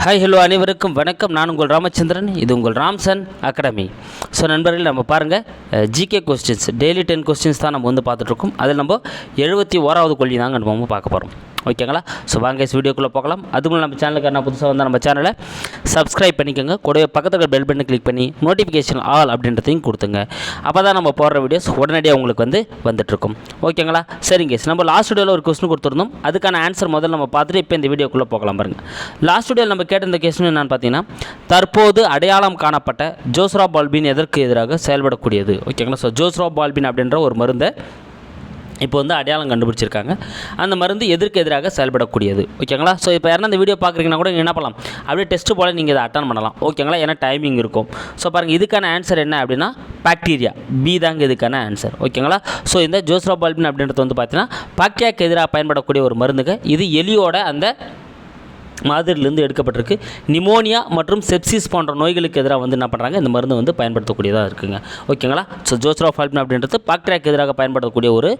Hi hello அனைவருக்கும் வணக்கம். நான் உங்கள் ராமச்சந்திரன் இது உங்கள் ராம்சன் அகாடமி. ஸோ நண்பர்கள் நம்ம பாருங்கள் GK questions daily ten questions தான் நம்ம வந்து பார்த்துட்ருக்கோம் அதில் நம்ம எழுபத்தி ஓராவது கொள்ளி தாங்க நம்ம பார்க்க போகிறோம் ஓகேங்களா? ஸோ வாங்க வீடியோக்குள்ளே போகலாம். அதுவும் நம்ம சேனலுக்கு என்ன புதுசாக வந்தால் நம்ம சேனலை சப்ஸ்கிரைப் பண்ணிக்கோங்க. கூடவே பக்கத்தில் பெல் பட்டன் கிளிக் பண்ணி நோட்டிஃபிகேஷன் ஆல் அப்படின்றதையும் கொடுத்துங்க. அப்போ தான் நம்ம போடுற வீடியோஸ் உடனடியாக உங்களுக்கு வந்து வந்துட்டுருக்கும். ஓகேங்களா? சரிங்க நம்ம லாஸ்ட் வீடியோவில் ஒரு கொஸ்டின் கொடுத்துருந்தோம். அதுக்கான ஆன்சர் முதல்ல நம்ம பார்த்துட்டு இப்போ இந்த வீடியோக்குள்ளே போகலாம் பாருங்கள் லாஸ்ட் வீடியோவில் நம்ம கேட்ட இந்த கொஸ்டின் என்னன்னு பார்த்தீங்கன்னா தற்போது அடையாளம் காணப்பட்ட ஜோஸ்ரா பால்பின் எதற்கு எதிராக செயல்படக்கூடியது? ஓகேங்களா? ஸோ ஜோஸ்ரா பால்பின் அப்படின்ற ஒரு மருந்தை இப்போ வந்து அடையாளம் கண்டுபிடிச்சிருக்காங்க. அந்த மருந்து எதிர்க்கு எதிராக செயல்படக்கூடியது? ஓகேங்களா? ஸோ இப்போ யாரும் அந்த வீடியோ பார்க்குறீங்கன்னா கூட நீங்கள் என்ன பண்ணலாம்? அப்படியே டெஸ்ட் போல் நீங்கள் இதை அட்டன் பண்ணலாம். ஓகேங்களா? ஏன்னா டைமிங் இருக்கும். ஸோ பாருங்கள் இதுக்கான ஆன்சர் என்ன அப்படின்னா பாக்டீரியா பி தாங்க இதுக்கான ஆன்சர் ஓகேங்களா? ஸோ இந்த ஜோஸ்ரோபால்பின் அப்படின்றது வந்து பார்த்தீங்கன்னா பாக்டியாக்கு எதிராக பயன்படக்கூடிய ஒரு மருந்துக்கு இது எலியோட அந்த மாதிரிலேருந்து எடுக்கப்பட்டிருக்கு. நிமோனியா மற்றும் செப்சிஸ் போன்ற நோய்களுக்கு எதிராக வந்து என்ன பண்ணுறாங்க இந்த மருந்து வந்து பயன்படுத்தக்கூடியதாக இருக்குங்க. ஓகேங்களா? ஸோ ஜோஸ்ரோஃபால்பின் அப்படின்றது பாக்டீரியாக்கு எதிராக பயன்படுத்தக்கூடிய ஒரு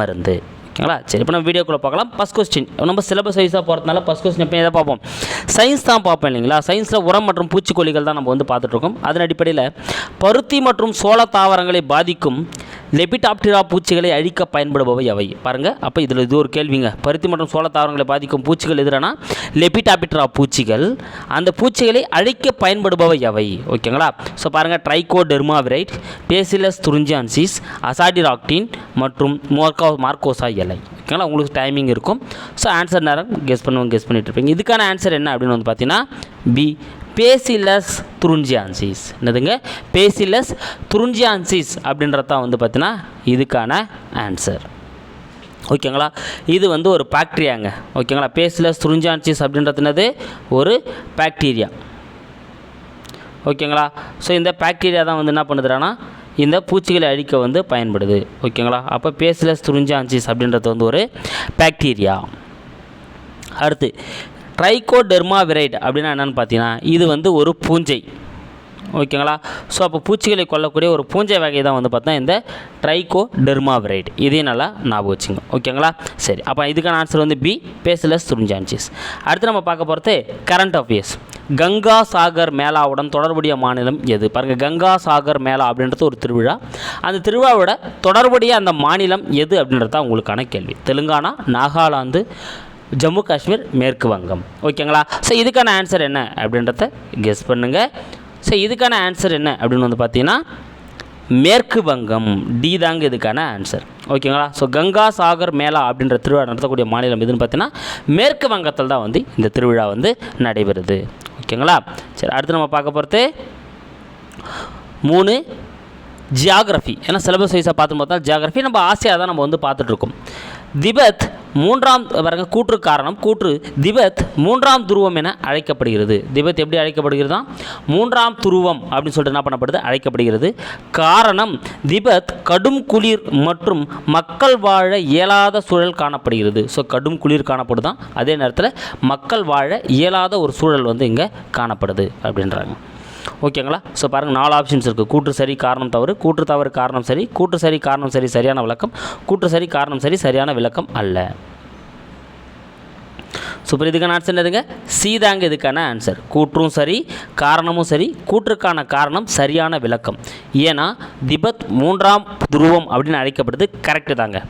மருந்து. ஓகேங்களா? சரி இப்போ நம்ம வீடியோக்குள்ளே பார்க்கலாம். ஃபஸ்ட் கொஸ்டின் நம்ம சிலபஸ் வைஸாக போகிறதுனால ஃபஸ்ட் கொஸ்டின் எப்போ எதை பார்ப்போம்? சயின்ஸ் தான் பார்ப்போம் இல்லைங்களா? சயின்ஸில் உரம் மற்றும் பூச்சிக்கொல்லிகள் தான் நம்ம வந்து பார்த்துட்ருக்கோம் அதன் அடிப்படையில் பருத்தி மற்றும் சோள தாவரங்களை பாதிக்கும் லெபிடாப்டிரா பூச்சிகளை அழிக்க பயன்படுபவை எவை பாருங்கள் அப்போ இதில் இது ஒரு கேள்விங்க. பருத்தி மற்றும் சோள தாவரங்களை பாதிக்கும் பூச்சிகள் எதிரானா லெபிடாப்டிரா பூச்சிகள். அந்த பூச்சிகளை அழிக்க பயன்படுபவை எவை ஓகேங்களா? ஸோ பாருங்கள் ட்ரைகோ டெர்மாவிரைட் பேசிலஸ் துரிஞ்சான்சிஸ் அசாடிராக்டின் மற்றும் மோர்கா மார்க்கோசா இலை ஓகேங்களா? உங்களுக்கு டைமிங் இருக்கும். ஸோ ஆன்சர் நேரம் கெஸ் பண்ணுவோம் கெஸ் பண்ணிகிட்டு இருப்பீங்க இதுக்கான ஆன்சர் என்ன அப்படின்னு வந்து பார்த்தீங்கன்னா பி பேசிலஸ் துருஞ்சியான்சிஸ் என்னதுங்க? பேசிலஸ் துருஞ்சியான்சிஸ் அப்படின்றது தான் வந்து பார்த்தீங்கன்னா இதுக்கான ஆன்சர் ஓகேங்களா? இது வந்து ஒரு பாக்டீரியாங்க ஓகேங்களா? பேசிலஸ் துருஞ்சியான்சிஸ் அப்படின்றதுனது ஒரு பாக்டீரியா ஓகேங்களா? ஸோ இந்த பாக்டீரியா தான் வந்து என்ன பண்ணுதுன்னா இந்த பூச்சிகளை அழிக்க வந்து பயன்படுது. ஓகேங்களா? அப்போ பேசிலஸ் துருஞ்சான்சிஸ் அப்படின்றது வந்து ஒரு பாக்டீரியா அடுத்து ட்ரைகோடெர்மா விரைட் அப்படின்னா என்னென்னு பார்த்தீங்கன்னா இது வந்து ஒரு பூஞ்சை. ஓகேங்களா? ஸோ அப்போ பூச்சிகளை கொல்லக்கூடிய ஒரு பூஞ்சை வகை தான் வந்து பார்த்தா இந்த ட்ரைகோ டெர்மாவிரைட் இதையும் நல்லா ஞாபகம் வச்சுங்க. ஓகேங்களா? சரி அப்போ இதுக்கான ஆன்சர் வந்து பி பேசலஸ் துரிஞ்சான்சிஸ் அடுத்து நம்ம பார்க்க போகிறது கரண்ட் அஃபேர்ஸ் கங்கா சாகர் மேளாவுடன் தொடர்புடைய மாநிலம் எது? பாருங்கள் கங்கா சாகர் மேளா அப்படின்றது ஒரு திருவிழா. அந்த திருவிழாவோட தொடர்புடைய அந்த மாநிலம் எது அப்படின்றது தான் உங்களுக்கான கேள்வி. தெலுங்கானா நாகாலாந்து ஜம்மு காஷ்மீர் மேற்கு வங்கம். ஓகேங்களா? ஸோ இதுக்கான ஆன்சர் என்ன அப்படின்றத கெஸ் பண்ணுங்கள் ஸோ இதுக்கான ஆன்சர் என்ன? அப்படின்னு வந்து பார்த்தீங்கன்னா மேற்கு வங்கம் டி தாங்க இதுக்கான ஆன்சர் ஓகேங்களா ஸோ கங்கா சாகர் மேளா அப்படின்ற திருவிழா நடத்தக்கூடிய மாநிலம் எதுன்னு பார்த்தீங்கன்னா மேற்கு வங்கத்தில் தான் வந்து இந்த திருவிழா வந்து நடைபெறுது. ஓகேங்களா சரி அடுத்து நம்ம பார்க்க போகிறது மூணு ஜியாகிரஃபி ஏன்னா சிலபஸ் வைஸாக பார்த்து பார்த்தா ஜியாகிரஃபி நம்ம ஆசையாக தான் நம்ம வந்து பார்த்துட்ருக்கோம் திபெத் மூன்றாம் பாருங்க கூற்று காரணம். கூற்று திபத் மூன்றாம் துருவம் என அழைக்கப்படுகிறது. திபெத் எப்படி அழைக்கப்படுகிறதா மூன்றாம் துருவம் அப்படின்னு சொல்லிட்டு என்ன பண்ணப்படுது? அழைக்கப்படுகிறது. காரணம் திபெத் கடும் குளிர் மற்றும் மக்கள் வாழ இயலாத சூழல் காணப்படுகிறது. ஸோ கடும் குளிர் காணப்படுதான். அதே நேரத்தில் மக்கள் வாழ இயலாத ஒரு சூழல் வந்து இங்கே காணப்படுது அப்படின்றாங்க. ஓகேங்களா? ஸோ பாருங்கள் நாலு ஆப்ஷன்ஸ் இருக்குது கூற்று சரி காரணம் தவறு. கூற்று தவறு காரணம் சரி. கூற்று சரி காரணம் சரி சரியான விளக்கம். கூற்று சரி காரணம் சரி சரியான விளக்கம் அல்ல. சூப்பர் இதுக்கான ஆன்சர் என்னதுங்க? சீதாங்க இதுக்கான ஆன்சர் கூற்றும் சரி காரணமும் சரி கூற்றுக்கான காரணம் சரியான விளக்கம். ஏன்னா திபத் மூன்றாம் துருவம் அப்படின்னு அழைக்கப்படுது. கரெக்டு தாங்க.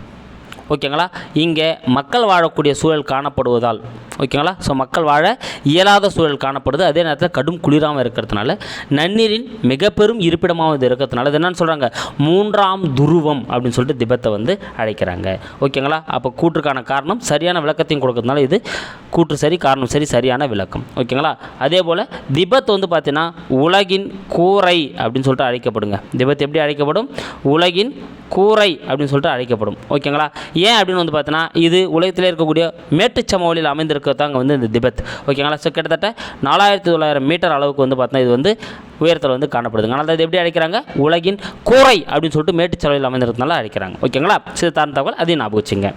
ஓகேங்களா? இங்கே மக்கள் வாழக்கூடிய சூழல் காணப்படுவதால் ஓகேங்களா? ஸோ மக்கள் வாழ இயலாத சூழல் காணப்படுது. அதே நேரத்தில் கடும் குளிராமல் இருக்கிறதுனால நன்னீரின் மிக பெரும் இருப்பிடமாகவும் இது இருக்கிறதுனால இது என்னென்னு சொல்கிறாங்க மூன்றாம் துருவம் அப்படின்னு சொல்லிட்டு திபத்தை வந்து அழைக்கிறாங்க. ஓகேங்களா? அப்போ கூற்றுக்கான காரணம் சரியான விளக்கத்தையும் கொடுக்கறதுனால இது கூற்று சரி காரணம் சரி சரியான விளக்கம். ஓகேங்களா? அதே போல் திபத் வந்து பார்த்தீங்கன்னா உலகின் கூரை அப்படின்னு சொல்லிட்டு அழைக்கப்படுங்க. திபத் எப்படி அழைக்கப்படும்? உலகின் கூரை அப்படின்னு சொல்லிட்டு அழைக்கப்படும். ஓகேங்களா? ஏன் அப்படின்னு வந்து பார்த்தீங்கன்னா இது உலகத்தில் இருக்கக்கூடிய மேட்டுச்சமவெளியில் தாங்க வந்து இந்த திபெத். ஓகேங்களா ஸோ கிட்டத்தட்ட நாலாயிரத்தி தொள்ளாயிரம் மீட்டர் அளவுக்கு வந்து பார்த்தீங்கன்னா இது வந்து உயரத்தில் வந்து காணப்படுதுங்க. ஆனால் இது எப்படி அழைக்கிறாங்க உலகின் கூரை அப்படின்னு சொல்லிட்டு மேட்டுச்சமவெளியில் அமைந்திருக்கிறதுனால அழைக்கிறாங்க ஓகேங்களா சிறு தார்ந்த தகவல் அதையும் ஞாபகம் வச்சுங்க.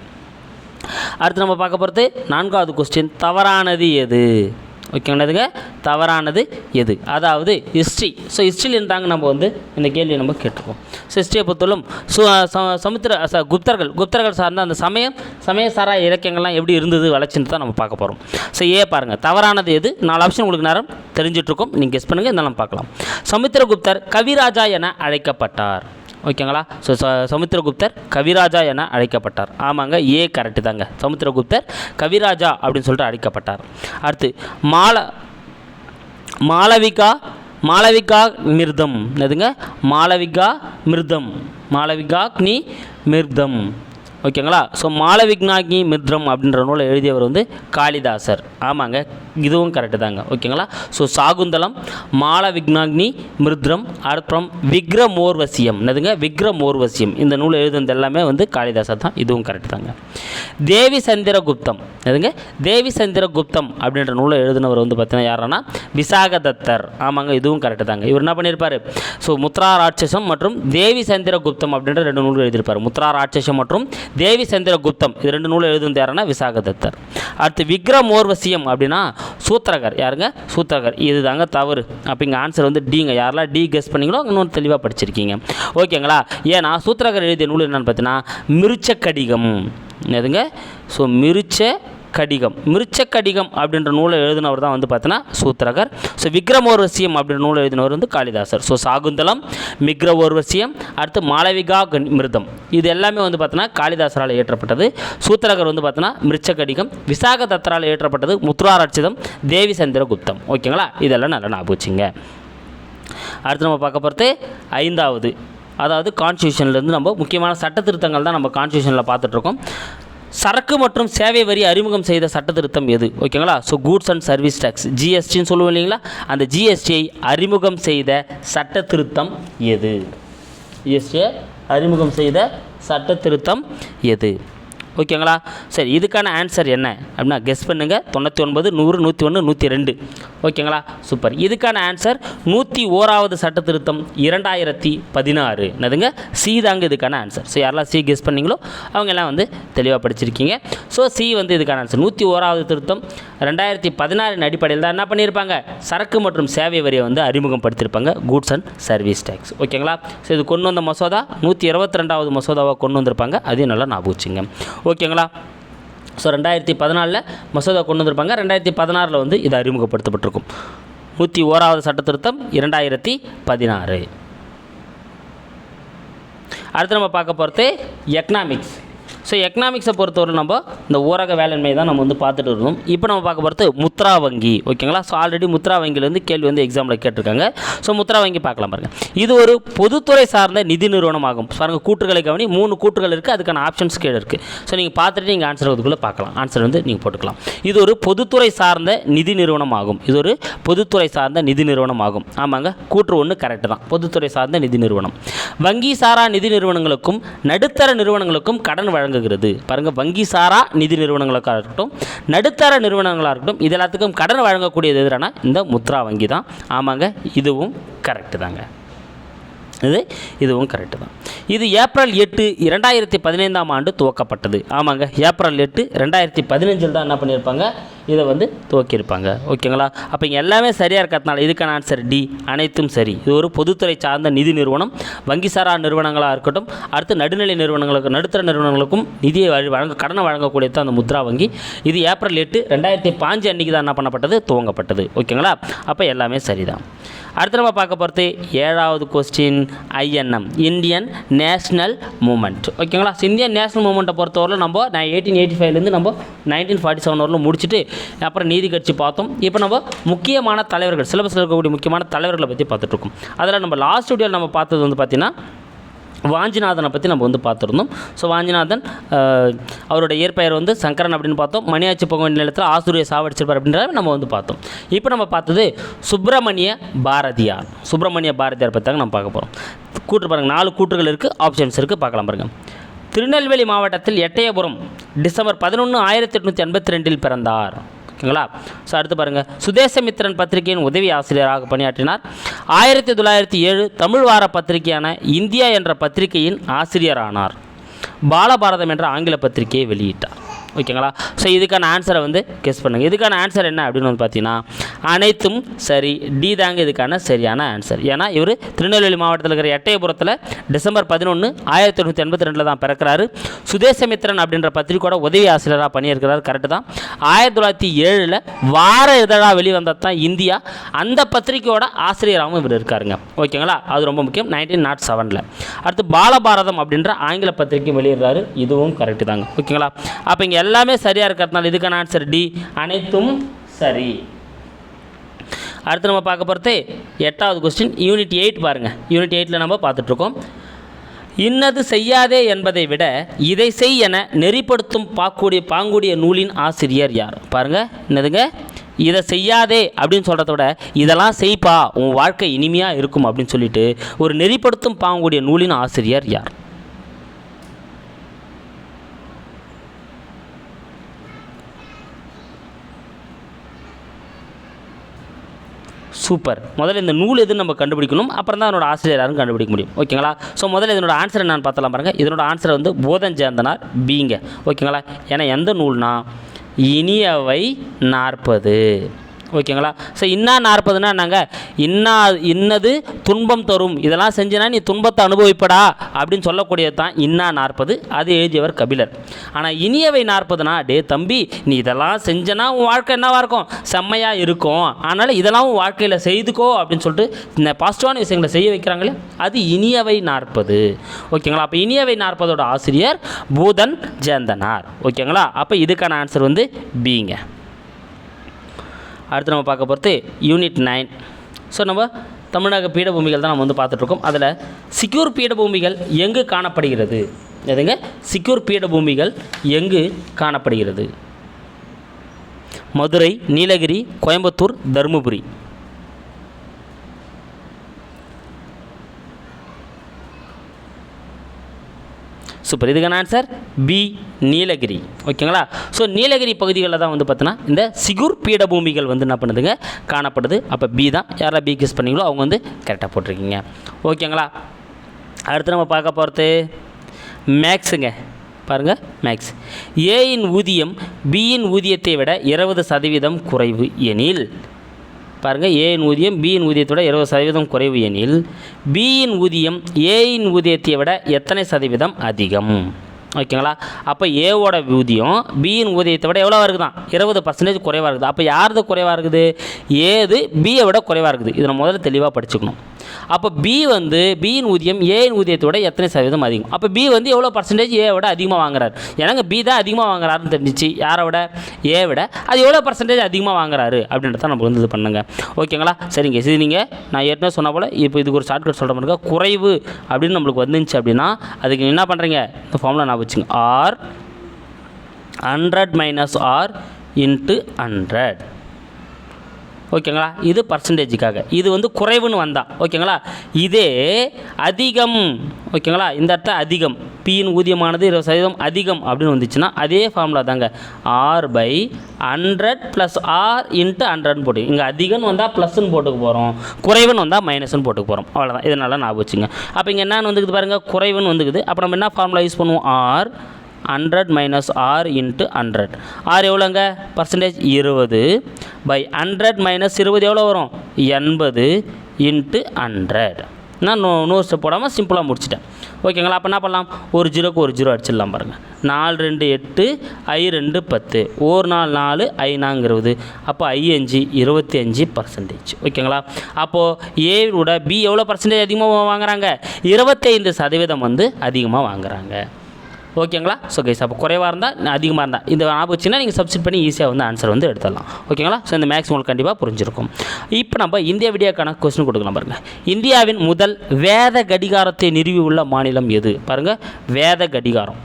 அடுத்து நம்ம பார்க்க போகிறது நான்காவது கொஸ்டின் தவறானது எது? ஓகேங்களா தவறானது எது? அதாவது ஹிஸ்ட்ரி ஸோ ஹிஸ்ட்ரியிலேருந்து தாங்க நம்ம வந்து இந்த கேள்வியை நம்ம கேட்டிருக்கோம். ஸோ ஹிஸ்ட்ரியை பொறுத்தவரைக்கும் சு ச- சமுத்திர ச- குப்தர்கள் குப்தர்கள் சார்ந்த அந்த சமயம் சமயசாரா இலக்கியங்கள்லாம் எப்படி இருந்தது வளர்ச்சின்னு தான் நம்ம பார்க்க போகிறோம் ஸோ ஏ பாருங்கள் தவறானது எது? நாலு ஆப்ஷன் உங்களுக்கு நேரம் தெரிஞ்சிட்ருக்கோம். நீங்கள் கெஸ் பண்ணுங்கள் இதெல்லாம் பார்க்கலாம். சமுத்திரகுப்தர் கவிராஜா என அழைக்கப்பட்டார். ஓகேங்களா? ஸோ ச சமுத்திரகுப்தர் கவிராஜா என அழைக்கப்பட்டார். ஆமாங்க ஏ கரெக்டு தாங்க. சமுத்திரகுப்தர் கவிராஜா அப்படின்னு சொல்லிட்டு அழைக்கப்பட்டார். அடுத்து மால மாளவிகா மாளவிகா மிர்தம். எதுங்க மாளவிகா மிர்தம். மாளவிகாக்னி மிர்தம். ஓகேங்களா? ஸோ மாலவிக்னாகி மித்ரம் அப்படின்ற நூலை எழுதியவர் வந்து காளிதாசர். ஆமாங்க இதுவும் கரெக்டு தாங்க. ஓகேங்களா? ஸோ சாகுந்தலம் மாளவிக்னாக்னி மிருத்ரம் அப்புறம் விக்ரமோர்வசியம். என்னதுங்க? விக்ரமோர்வசியம். இந்த நூலை எழுதுனது எல்லாமே வந்து காளிதாசர் தான். இதுவும் கரெக்டு தாங்க. தேவி சந்திரகுப்தம் எதுங்க தேவி சந்திரகுப்தம் அப்படின்ற நூலை எழுதினவர் வந்து பார்த்தீங்கன்னா யாருன்னா விசாகதத்தர். ஆமாங்க இதுவும் கரெக்டு தாங்க. இவர் என்ன பண்ணியிருப்பார்? ஸோ முத்ரா ராட்சசம் மற்றும் தேவி சந்திரகுப்தம் அப்படின்ற ரெண்டு நூல்கள் எழுதியிருப்பார். முத்ரா ராட்சசம் மற்றும் தேவி சந்திரகுப்தம் இது ரெண்டு நூல் எழுதுனது யாருன்னா விசாகதத்தர். அடுத்து விக்ரமோர்வசியம் அப்படின்னா சூத்திரகர். யாருங்க? சூத்திரகர். இது தாங்க தவறு அப்படிங்க ஆன்சர் வந்து டிங்க யாரெல்லாம் டி கெஸ் பண்ணீங்களோ இன்னொன்று தெளிவாக படிச்சிருக்கீங்க. ஓகேங்களா? ஏன்னா சூத்திரகர் எழுதிய நூல் என்னென்னு பார்த்தீங்கன்னா மிருச்ச கடிகம் எதுங்க ஸோ மிருச்ச கடிகம் மிருச்ச கடிகம் அப்படின்ற நூலை எழுதினவர் தான் வந்து பார்த்தீங்கன்னா சூத்திரகர். ஸோ விக்ரமோர்வசியம் அப்படின்ற நூலை எழுதினவர் வந்து காளிதாசர். ஸோ சாகுந்தலம் மிக்ரவோர்வசியம் அடுத்து மாளவிகா கண்- மிருதம். இது எல்லாமே வந்து பார்த்தீங்கன்னா காளிதாசரால் இயற்றப்பட்டது. சூத்திரகர் வந்து பார்த்தீங்கன்னா மிருச்ச கடிகம் விசாக தத்தரால் இயற்றப்பட்டது முத்ராராட்சிதம் தேவி சந்திரகுப்தம் ஓகேங்களா? இதெல்லாம் நல்லா ஞாபகம் வச்சுங்க. அடுத்து நம்ம பார்க்க போகிறது ஐந்தாவது. அதாவது கான்ஸ்டியூஷன்லேருந்து நம்ம முக்கியமான சட்ட திருத்தங்கள் தான் நம்ம கான்ஸ்டியூஷனில் பார்த்துட்ருக்கோம் சரக்கு மற்றும் சேவை வரி அறிமுகம் செய்த சட்ட திருத்தம் எது? ஓகேங்களா? So goods and service tax ஜிஎஸ்டின்னு சொல்லுவோம் இல்லைங்களா? அந்த ஜிஎஸ்டியை அறிமுகம் செய்த சட்ட திருத்தம் எது ஜிஎஸ்டியை அறிமுகம் செய்த சட்ட திருத்தம் எது? ஓகேங்களா? சரி இதுக்கான ஆன்சர் என்ன? அப்படின்னா கெஸ் பண்ணுங்கள் தொண்ணூற்றி ஒன்பது நூறு நூற்றி ஒன்று நூற்றி ரெண்டு ஓகேங்களா? சூப்பர். இதுக்கான ஆன்சர் நூற்றி ஓராவது சட்ட திருத்தம் இரண்டாயிரத்தி பதினாறு. என்னதுங்க? சி தாங்க இதுக்கான ஆன்சர் ஸோ யாரெல்லாம் சி கெஸ் பண்ணீங்களோ அவங்க எல்லாம் வந்து தெளிவாக படிச்சிருக்கீங்க. ஸோ சி வந்து இதுக்கான ஆன்சர் நூற்றி ஓராவது திருத்தம் ரெண்டாயிரத்தி பதினாறின் அடிப்படையில் தான் என்ன பண்ணியிருப்பாங்க? சரக்கு மற்றும் சேவை வரியை வந்து அறிமுகப்படுத்தியிருப்பாங்க. கூட்ஸ் அண்ட் சர்வீஸ் டேக்ஸ் ஓகேங்களா? ஸோ இது கொண்டு வந்த மசோதா நூற்றி இருபத்தி ரெண்டாவது மசோதாவை கொண்டு வந்திருப்பாங்க. அதையும் நல்லா ஞாபகம் வச்சுங்க. ஓகேங்களா? ஸோ ரெண்டாயிரத்தி பதினாலில் மசோதா கொண்டு வந்திருப்பாங்க ரெண்டாயிரத்தி பதினாறில் வந்து இது அறிமுகப்படுத்தப்பட்டிருக்கும். நூற்றி ஓராவது சட்ட திருத்தம் இரண்டாயிரத்தி பதினாறு. அடுத்து நம்ம பார்க்க போகிறது எக்கனாமிக்ஸ் ஸோ எக்கனாமிக்ஸை பொறுத்தவரை நம்ம இந்த ஊரக வேளாண்மை தான் நம்ம வந்து பார்த்துட்டு இருந்தோம். இப்போ நம்ம பார்க்க போகிறது முத்ரா வங்கி ஓகேங்களா ஸோ ஆல்ரெடி முத்ரா வங்கியிலேருந்து கேள்வி வந்து எக்ஸாமில் கேட்டிருக்காங்க. ஸோ முத்ரா வங்கி பார்க்கலாம் பாருங்கள் இது ஒரு பொதுத்துறை சார்ந்த நிதி நிறுவனம் ஆகும் பாருங்கள் கூற்றுகளை கவனி மூணு கூற்றுகள் இருக்குது அதுக்கான ஆப்ஷன்ஸ் கீழே இருக்குது ஸோ நீங்கள் பார்த்துட்டு நீங்கள் ஆன்சர் அதுக்குள்ளே பார்க்கலாம். ஆன்சர் வந்து நீங்கள் போட்டுக்கலாம். இது ஒரு பொதுத்துறை சார்ந்த நிதி நிறுவனம் ஆகும் இது ஒரு பொதுத்துறை சார்ந்த நிதி நிறுவனம் ஆகும் ஆமாங்க கூற்று ஒன்று கரெக்டு தான். பொதுத்துறை சார்ந்த நிதி நிறுவனம். வங்கி சாரா நிதி நிறுவனங்களுக்கும் நடுத்தர நிறுவனங்களுக்கும் கடன் வழங்குகிறது. பாருங்கள் வங்கி சாரா நிதி நிறுவனங்களுக்காக இருக்கட்டும் நடுத்தர நிறுவனங்களாக இருக்கட்டும் இது எல்லாத்துக்கும் கடன் வழங்கக்கூடியது எதிரான இந்த முத்ரா வங்கி தான். ஆமாங்க இதுவும் கரெக்டு தாங்க. இது இதுவும் கரெக்டு தான். இது ஏப்ரல் எட்டு இரண்டாயிரத்தி பதினைந்தாம் ஆண்டு துவக்கப்பட்டது. ஆமாங்க ஏப்ரல் எட்டு ரெண்டாயிரத்தி பதினஞ்சில் தான் என்ன பண்ணியிருப்பாங்க? இதை வந்து துவக்கியிருப்பாங்க. ஓகேங்களா? அப்போ இங்கே எல்லாமே சரியாக இருக்கிறதுனால இதுக்கான ஆன்சர் டி அனைத்தும் சரி. இது ஒரு பொதுத்துறை சார்ந்த நிதி நிறுவனம். வங்கி சாரா நிறுவனங்களாக இருக்கட்டும். அடுத்து நடுநிலை நிறுவனங்களுக்கு நடுத்தர நிறுவனங்களுக்கும் நிதியை வழங்க கடனை வழங்கக்கூடியது தான் அந்த முத்ரா வங்கி. இது ஏப்ரல் எட்டு ரெண்டாயிரத்தி பாஞ்சு அன்றைக்கி தான் என்ன பண்ணப்பட்டது? துவங்கப்பட்டது. ஓகேங்களா? அப்போ எல்லாமே சரிதான். அடுத்து நம்ம பார்க்க போகிறது ஏழாவது question INM Indian national movement ஓகேங்களா? இந்தியன் நேஷ்னல் மூமெண்ட்டை பொறுத்தவரையில் நம்ம நான் எயிட்டீன் எயிட்டி ஃபைவ்லேருந்து நம்ம நைன்டீன் ஃபார்ட்டி செவன் வரலும் முடிச்சுட்டு அப்புறம் நீதி கட்சி பார்த்தோம். இப்போ நம்ம முக்கியமான தலைவர்கள் சிலபஸில் இருக்கக்கூடிய முக்கியமான தலைவர்களை பற்றி பார்த்துட்ருக்கோம். அதில் நம்ம லாஸ்ட் வீடியோவில் நம்ம பார்த்தது வந்து பார்த்திங்கன்னா வாஞ்சிநாதனை பற்றி நம்ம வந்து பார்த்துருந்தோம். ஸோ வாஞ்சிநாதன் அவரோட இயற்பெயர் வந்து சங்கரன் அப்படின்னு பார்த்தோம். மணியாச்சி பொங்கல் நிலையத்தில் ஆசூரியை சாவடிச்சிருப்பார் அப்படின்றத நம்ம வந்து பார்த்தோம். இப்போ நம்ம பார்த்தது சுப்பிரமணிய பாரதியார். சுப்பிரமணிய பாரதியார் பற்றி தாங்க நம்ம பார்க்க போகிறோம் கூற்று பாருங்கள் நாலு கூற்றுகள் இருக்குது ஆப்ஷன்ஸ் இருக்குது பார்க்கலாம் பாருங்கள் திருநெல்வேலி மாவட்டத்தில் எட்டயபுரம் டிசம்பர் பதினொன்று ஆயிரத்தி எட்நூற்றி எண்பத்தி ரெண்டில் பிறந்தார். ஓகேங்களா? ஸோ அடுத்து பாருங்கள் சுதேசமித்திரன் பத்திரிகையின் உதவி ஆசிரியராக பணியாற்றினார். ஆயிரத்தி தொள்ளாயிரத்தி ஏழு தமிழ் வார பத்திரிகையான இந்தியா என்ற பத்திரிகையின் ஆசிரியரானார். பாலபாரதம் என்ற ஆங்கில பத்திரிகையை வெளியிட்டார். ஓகேங்களா? ஸோ இதுக்கான ஆன்சரை வந்து கெஸ் பண்ணுங்கள் இதுக்கான ஆன்சர் என்ன அப்படின்னு வந்து பார்த்தீங்கன்னா அனைத்தும் சரி டி தாங்க இதுக்கான சரியான ஆன்சர் ஏன்னா இவர் திருநெல்வேலி மாவட்டத்தில் இருக்கிற எட்டயபுரத்தில் டிசம்பர் பதினொன்று ஆயிரத்தி தொண்ணூற்றி எண்பத்தி ரெண்டில் தான் பிறக்கிறாரு. சுதேசமித்ரன் அப்படின்ற பத்திரிக்கையோட உதவி ஆசிரியராக பண்ணியிருக்கிறார் கரெக்டு தான். ஆயிரத்தி தொள்ளாயிரத்தி ஏழில் வார இதழாக வெளிவந்தால் தான் இந்தியா. அந்த பத்திரிக்கையோட ஆசிரியராகவும் இவர் இருக்காருங்க. ஓகேங்களா? அது ரொம்ப முக்கியம். நைன்டீன் நாட் செவனில் அடுத்து பாலபாரதம் அப்படின்ற ஆங்கில பத்திரிகையும் வெளியிடுறாரு. இதுவும் கரெக்டு தாங்க. ஓகேங்களா? அப்போ இங்கே எல்லாமே சரியாக இருக்கிறதுனால இதுக்கான ஆன்சர் டி அனைத்தும் சரி. அடுத்து நம்ம பார்க்க போகிறது எட்டாவது கொஸ்டின் யூனிட் எயிட் பாருங்கள் யூனிட் எயிட்டில் நம்ம பார்த்துட்ருக்கோம் இன்னது செய்யாதே என்பதை விட இதை செய் என நெறிப்படுத்தும் பார்க்கக்கூடிய பாங்குடைய நூலின் ஆசிரியர் யார்? பாருங்கள் என்னதுங்க? இதை செய்யாதே அப்படின்னு சொல்கிறத விட இதெல்லாம் செய்ப்பா உன் வாழ்க்கை இனிமையாக இருக்கும் அப்படின்னு சொல்லிட்டு ஒரு நெறிப்படுத்தும் பாங்குடைய நூலின் ஆசிரியர் யார்? சூப்பர். முதல்ல இந்த நூல் எதுன்னு நம்ம கண்டுபிடிக்கணும் அப்புறம் தான் அதனோட ஆசிரியர் யாரும் கண்டுபிடிக்க முடியும். ஓகேங்களா? ஸோ முதல்ல இதனோட ஆன்சர் நான் பார்த்தலாம் பாருங்கள் இதனோட ஆன்சர் வந்து போதஞ்சேந்தனார் பீங்க. ஓகேங்களா? ஏன்னா எந்த நூல்னா இனியவை நாற்பது. ஓகேங்களா? ஸோ இன்னா நாற்பதுனா நாங்கள் இன்னா இன்னது துன்பம் தரும். இதெல்லாம் செஞ்சினா நீ துன்பத்தை அனுபவிப்படா அப்படின்னு சொல்லக்கூடியது தான் இன்னா நாற்பது. அது எழுதியவர் கபிலர். ஆனால் இனியவை நாற்பதுனா டே தம்பி நீ இதெல்லாம் செஞ்சனா உன் வாழ்க்கை என்னவாக இருக்கும்? செம்மையாக இருக்கும். அதனால் இதெல்லாம் உன் வாழ்க்கையில் செய்துக்கோ அப்படின்னு சொல்லிட்டு இந்த பாசிட்டிவான விஷயங்களை செய்ய வைக்கிறாங்களே அது இனியவை நாற்பது. ஓகேங்களா? அப்போ இனியவை நாற்பதோட ஆசிரியர் பூதன் ஜேந்தனார் ஓகேங்களா? அப்போ இதுக்கான ஆன்சர் வந்து பிங்க அடுத்து நம்ம பார்க்க போகிறது யூனிட் நைன் ஸோ நம்ம தமிழக பீடபூமிகள் தான் நம்ம வந்து பார்த்துட்ருக்கோம். அதில் சிக்யூர் பீடபூமிகள் எங்கு காணப்படுகிறது? எதுங்க? சிக்யூர் பீடபூமிகள் எங்கு காணப்படுகிறது? மதுரை நீலகிரி கோயம்புத்தூர் தருமபுரி. சூப்பர். இதுக்கான ஆன்சர் பி நீலகிரி. ஓகேங்களா? ஸோ நீலகிரி பகுதிகளில் தான் வந்து பார்த்தோன்னா இந்த சிகுர் பீடபூமிகள் வந்து என்ன பண்ணுதுங்க? காணப்படுது. அப்போ பி தான். யாரெல்லாம் பி கிஸ் பண்ணீங்களோ அவங்க வந்து கரெக்டாக போட்டிருக்கீங்க. ஓகேங்களா? அடுத்து நம்ம பார்க்க போகிறது மேக்ஸுங்க. பாருங்கள் மேக்ஸ். ஏயின் ஊதியம் பியின் ஊதியத்தை விட இருபது சதவீதம் குறைவு எனில் பாருங்கள் ஏயின் ஊதியம் பியின் ஊதியத்தோட இருபது சதவீதம் குறைவு எனில் பியின் ஊதியம் ஏயின் ஊதியத்தை விட எத்தனை சதவீதம் அதிகம்? ஓகேங்களா அப்போ ஏவோட ஊதியம் பியின் ஊதியத்தை விட எவ்வளோ இருக்குதான்? இருபது பர்சன்டேஜ் குறைவாக இருக்குது. அப்போ யாரது குறைவாக இருக்குது? ஏது பியை விட குறைவாக இருக்குது. இதை நம்ம முதல்ல தெளிவாக படிச்சுக்கணும். அப்போ பி வந்து பியின் ஊதியம் ஏயின் ஊதியத்தோட எத்தனை சதவீதம் அதிகம்? அப்போ பி வந்து எவ்வளோ பர்சன்டேஜ் ஏ விட அதிகமாக வாங்குறாரு? எனக்கு பி தான் அதிகமாக வாங்குறாருன்னு தெரிஞ்சிச்சு. யாரை விட? ஏ விட. அது எவ்வளோ பர்சன்டேஜ் அதிகமாக வாங்குறாரு? அப்படின்றத நம்ம வந்து இது பண்ணுங்க. ஓகேங்களா சரிங்க. இது நீங்கள் நான் ஏற்கனவே சொன்ன போல் இப்போ இதுக்கு ஒரு ஷார்ட்கட் சொல்கிற மாதிரி குறைவு அப்படின்னு நம்மளுக்கு வந்துச்சு அப்படின்னா அதுக்கு என்ன பண்ணுறீங்க இந்த ஃபார்முலா நான் வச்சுங்க. R hundred minus R into hundred ஓகேங்களா? இது பர்சன்டேஜுக்காக இது வந்து குறைவுன்னு வந்தால் ஓகேங்களா? இதே அதிகம் ஓகேங்களா? இந்த இடத்த அதிகம். பியின் ஊதியமானது இருபது சதவீதம் அதிகம் அப்படின்னு வந்துச்சுன்னா அதே ஃபார்முலா தாங்க. R by hundred plus R into ஹண்ட்ரட்னு போட்டு. இங்கே அதிகம்னு வந்தால் ப்ளஸ்ன்னு போட்டுக்க போகிறோம் குறைவுன்னு வந்தால் மைனஸ்னு போட்டுக்க போகிறோம் அவ்வளோதான் இதனால் ஞாபகம் வச்சுங்க. அப்போ இங்கே என்னன்னு வந்துக்குது பாருங்கள் குறைவுன்னு வந்துக்குது. அப்போ நம்ம என்ன ஃபார்முலா யூஸ் பண்ணுவோம்? R hundred minus R into hundred R எவ்வளோங்க பர்சன்டேஜ் இருபது பை ஹண்ட்ரட் மைனஸ் இருபது எவ்வளோ வரும்? எண்பது இன்ட்டு ஹண்ட்ரட் நான் நூ நூறு ஸ்டெப் போடாமல் சிம்பிளாக முடிச்சிட்டேன். ஓகேங்களா அப்போ என்ன பண்ணலாம்? ஒரு ஜீரோக்கு ஒரு ஜீரோ அடிச்சிடலாம் பாருங்கள் நாலு ரெண்டு எட்டு ஐ ரெண்டு பத்து. ஒரு நாள் நாலு ஐ நாங்கிறது அப்போ ஐ அஞ்சு இருபத்தி அஞ்சு பர்சன்டேஜ் ஓகேங்களா அப்போது ஏவோட பி எவ்வளோ பர்சன்டேஜ் அதிகமாக வாங்குறாங்க? இருபத்தைந்து சதவீதம் வந்து அதிகமாக வாங்குறாங்க. ஓகேங்களா? ஸோ கைஸ் அப்போ குறைவாக இருந்தால் அதிகமாக இருந்தால் இந்த ஞாபகம் நீங்கள் சப்ஸ்டிட் பண்ணி ஈஸியாக வந்து ஆன்சர் வந்து எடுத்துடலாம். ஓகேங்களா? ஸோ இந்த மேக்ஸ் உங்களுக்கு கண்டிப்பாக புரிஞ்சிருக்கும். இப்போ நம்ம இந்திய விடியாக்கான கொஸ்டின் கொடுக்கலாம் பாருங்கள் இந்தியாவின் முதல் வேத கடிகாரத்தை நிறுவியுள்ள மாநிலம் எது? பாருங்கள் வேத கடிகாரம்.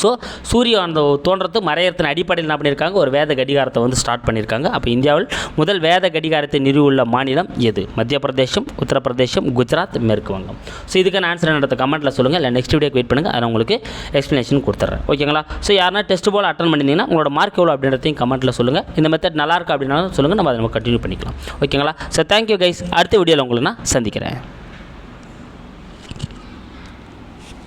ஸோ சூரியன் அந்த தோன்றத்து மறையறத்தின் அடிப்படையில் என்ன பண்ணியிருக்காங்க ஒரு வேத கடிகாரத்தை வந்து ஸ்டார்ட் பண்ணியிருக்காங்க அப்போ இந்தியாவில் முதல் வேத கடிகாரத்தை நிறுவுள்ள மாநிலம் எது? மத்திய பிரதேசம் உத்தரப்பிரதேசம் குஜராத் மேற்கு வங்கம். ஸோ இதுக்கான ஆன்சர் என்னோட கமெண்ட்டில் சொல்லுங்கள் இல்லை நெக்ஸ்ட் வீடியோக்கு வெயிட் பண்ணுங்கள் அதை உங்களுக்கு எக்ஸ்ப்ளனேஷன் கொடுத்துட்றேன் ஓகேங்களா ஸோ யாருனா டெஸ்ட் போல் அட்டன் பண்ணியிருந்தீங்கன்னா உங்களோட மார்க் எவ்வளோ அப்படின்றதையும் கமெண்ட்டில் சொல்லுங்கள் இந்த மெத்தட் நல்லா இருக்கா அப்படின்னாலும் சொல்லுங்கள் நம்ம அதை நம்ம கண்டினியூ பண்ணிக்கலாம். ஓகேங்களா ஸோ தேங்க்யூ கைஸ் அடுத்த வீடியோவில் உங்களை நான் சந்திக்கிறேன்.